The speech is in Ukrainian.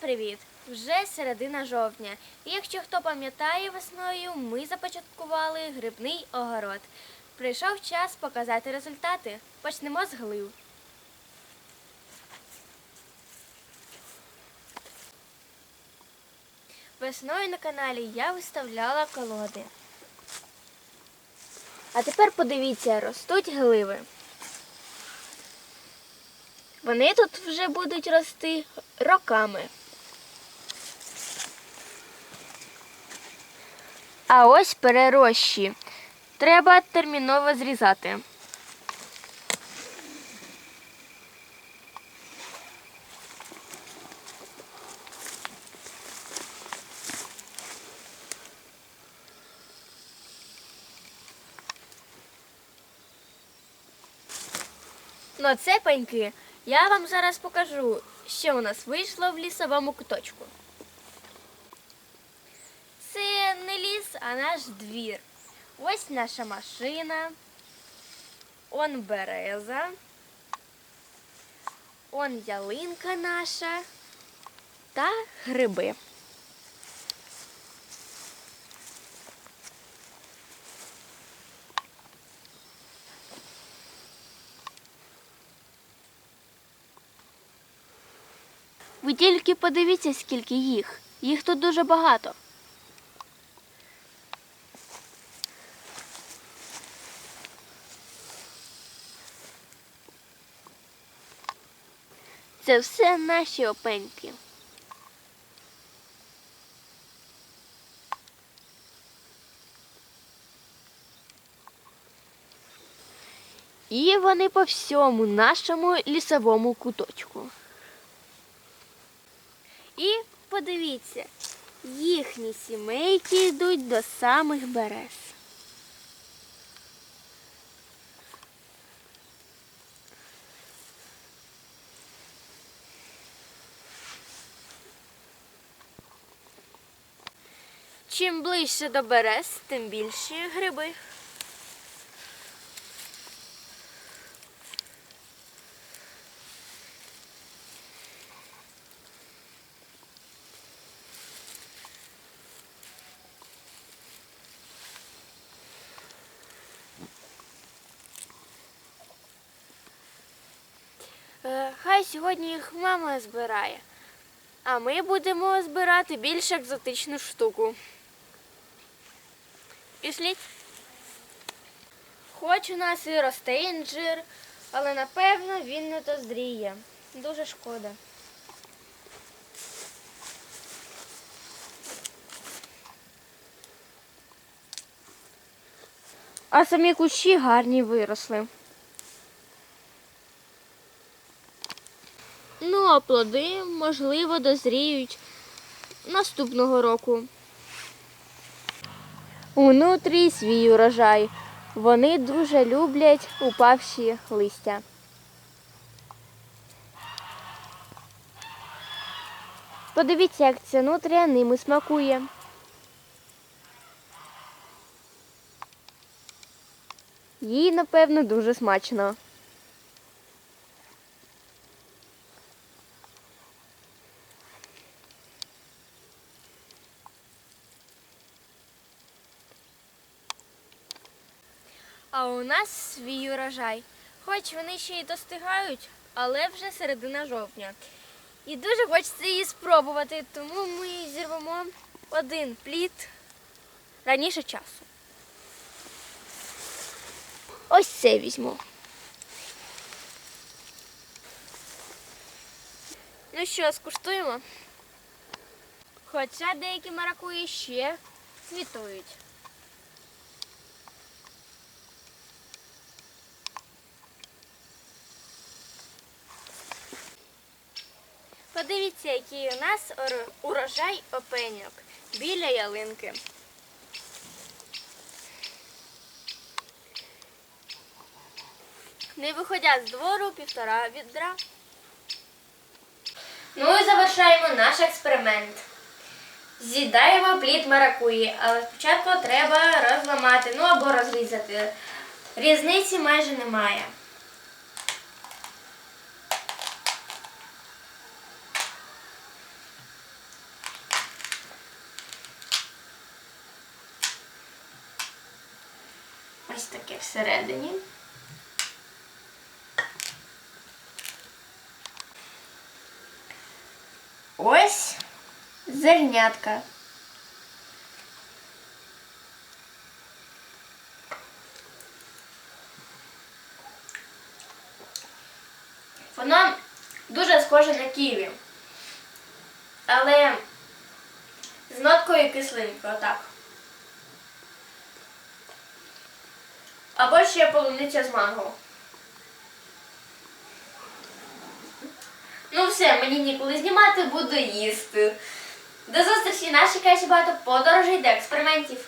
привіт! Вже середина жовтня. І якщо хто пам'ятає, весною ми започаткували грибний огород. Прийшов час показати результати. Почнемо з глив. Весною на каналі я виставляла колоди. А тепер подивіться, ростуть гливи. Вони тут вже будуть рости роками. А ось перерощі. Треба терміново зрізати. Ну, це пеньки. Я вам зараз покажу, що у нас вийшло в лісовому куточку. Не ліс, а наш двір. Ось наша машина. Он береза. Он ялинка наша та гриби. Ви тільки подивіться, скільки їх. Їх тут дуже багато. Це все наші опеньки. І вони по всьому нашому лісовому куточку. І подивіться, їхні сімейки йдуть до самих берез. Чим ближче до берез, тим більші гриби. Е, Хай сьогодні їх мама збирає, а ми будемо збирати більш екзотичну штуку. Пішліть. Хоч у нас і росте інжир, але напевно він не дозріє. Дуже шкода. А самі кущі гарні виросли. Ну, а плоди, можливо, дозріють наступного року. Унутрі свій урожай. Вони дуже люблять упавші листя. Подивіться, як ця нутрія ними смакує. Їй, напевно, дуже смачно. А у нас свій урожай. Хоч вони ще й достигають, але вже середина жовтня. І дуже хочеться її спробувати, тому ми зірвемо один плід раніше часу. Ось це візьму. Ну що, скуштуємо? Хоча деякі маракуї ще світують. Подивіться, який у нас урожай опеньок біля ялинки. Не виходять з двору півтора відра. Ну і завершаємо наш експеримент. З'їдаємо плід маракуї, але спочатку треба розламати, ну або розрізати. Різниці майже немає. Ось таке всередині. Ось зернятка. Воно дуже схоже на ківі. Але з ноткою кислинкою, отак. Або ще полуниця з манго. Ну все, мені ніколи знімати, буду їсти. До зустрічі, наші чекає багато подорожей до експериментів.